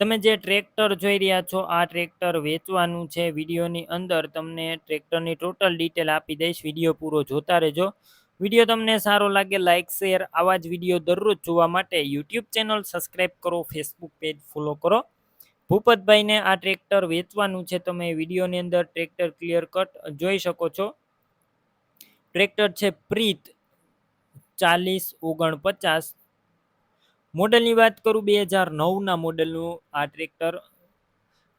તમે જે ટ્રેક્ટર જોઈ રહ્યા છો, આ ટ્રેક્ટર વેચવાનું છે. વિડીયોની અંદર તમને ટ્રેક્ટરની ટોટલ ડિટેલ આપી દઈશ. વીડિયો પૂરો જોતા રહેજો. વીડિયો તમને સારો લાગે લાઇક શેર, આવા જ વીડિયો દરરોજ જોવા માટે યુટ્યુબ ચેનલ સબસ્ક્રાઈબ કરો, ફેસબુક પેજ ફોલો કરો. ભૂપતભાઈને આ ટ્રેક્ટર વેચવાનું છે. તમે વિડીયોની અંદર ટ્રેક્ટર ક્લિયર કટ જોઈ શકો છો. ટ્રેક્ટર છે પ્રીત ચાલીસ ઓગણપચાસ. મોડલની વાત કરું બે હજાર નવના મોડલનું. આ ટ્રેક્ટર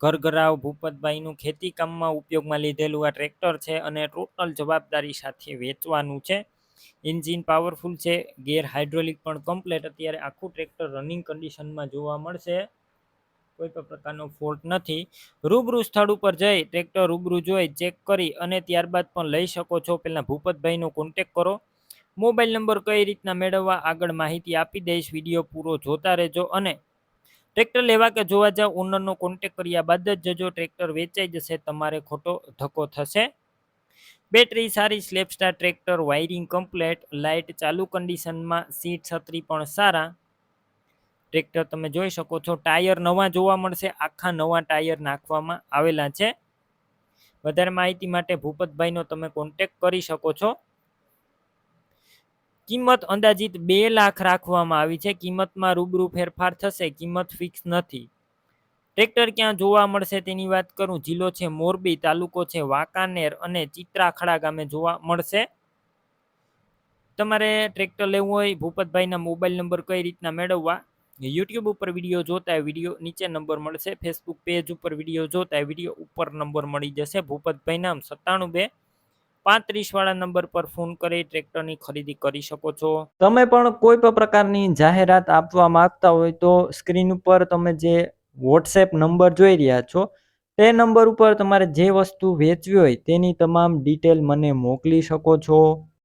ઘરઘરાવ ભૂપતભાઈનું ખેતી કામમાં ઉપયોગમાં લીધેલું આ ટ્રેક્ટર છે અને ટોટલ જવાબદારી સાથે વેચવાનું છે. એન્જિન પાવરફુલ છે, ગેર હાઇડ્રોલિક પણ કમ્પ્લેટ. અત્યારે આખું ટ્રેક્ટર રનિંગ કન્ડિશનમાં જોવા મળશે. કોઈ પણ પ્રકારનો ફોલ્ટ નથી. રૂબરૂ સ્થળ ઉપર જઈ ટ્રેક્ટર રૂબરૂ જોઈ ચેક કરી અને ત્યારબાદ પણ લઈ શકો છો. પહેલાં ભૂપતભાઈનો કોન્ટેક કરો. મોબાઈલ નંબર કઈ રીતના મેળવવા આગળ માહિતી આપી દઈશ, વીડિયો પૂરો જોતા રહેજો અને ટ્રેક્ટર લેવા કે જોવા જાવ ઓનરનો કોન્ટેક કર્યા બાદ જ જજો, ટ્રેક્ટર વેચાઈ જશે, તમારે ખોટો ધક્કો થશે. બેટરી સારી સ્લેપસ્ટાર ટ્રેક્ટર વાયરિંગ કમ્પ્લેટ લાઇટ ચાલુ કન્ડિશનમાં સીટ છત્રી પણ સારા. ટ્રેક્ટર તમે જોઈ શકો છો, ટાયર નવા જોવા મળશે, આખા નવા ટાયર નાખવામાં આવેલા છે. વધારે માહિતી માટે ભૂપતભાઈનો તમે કોન્ટેક કરી શકો છો. કિંમત અંદાજિત બે લાખ રાખવામાં આવી છે. કિંમતમાં રૂબરૂ ફેરફાર થશે, કિંમત ફિક્સ નથી. ટ્રેક્ટર ક્યાં જોવા મળશે તેની વાત કરું. જિલ્લો છે મોરબી, તાલુકો છે વાંકાનેર અને ચિત્રાખડા ગામે જોવા મળશે. તમારે ટ્રેક્ટર લેવું હોય, ભૂપતભાઈના મોબાઈલ નંબર કઈ રીતના મેળવવા? યુટ્યુબ ઉપર વીડિયો જોતા વીડિયો નીચે નંબર મળશે. ફેસબુક પેજ ઉપર વીડિયો જોતા વીડિયો ઉપર નંબર મળી જશે. ભૂપતભાઈ નામ સત્તાણું બે પાંત્રીસ વાળા નંબર પર ફોન કરી ટ્રેક્ટરની ખરીદી કરી શકો છો. તમે પણ કોઈ પણ પ્રકારની જાહેરાત આપવા માંગતા હોય તો સ્ક્રીન ઉપર તમે જે વોટ્સએપ નંબર જોઈ રહ્યા છો, તે નંબર ઉપર તમારે જે વસ્તુ વેચવી હોય તેની તમામ ડિટેલ મને મોકલી શકો છો.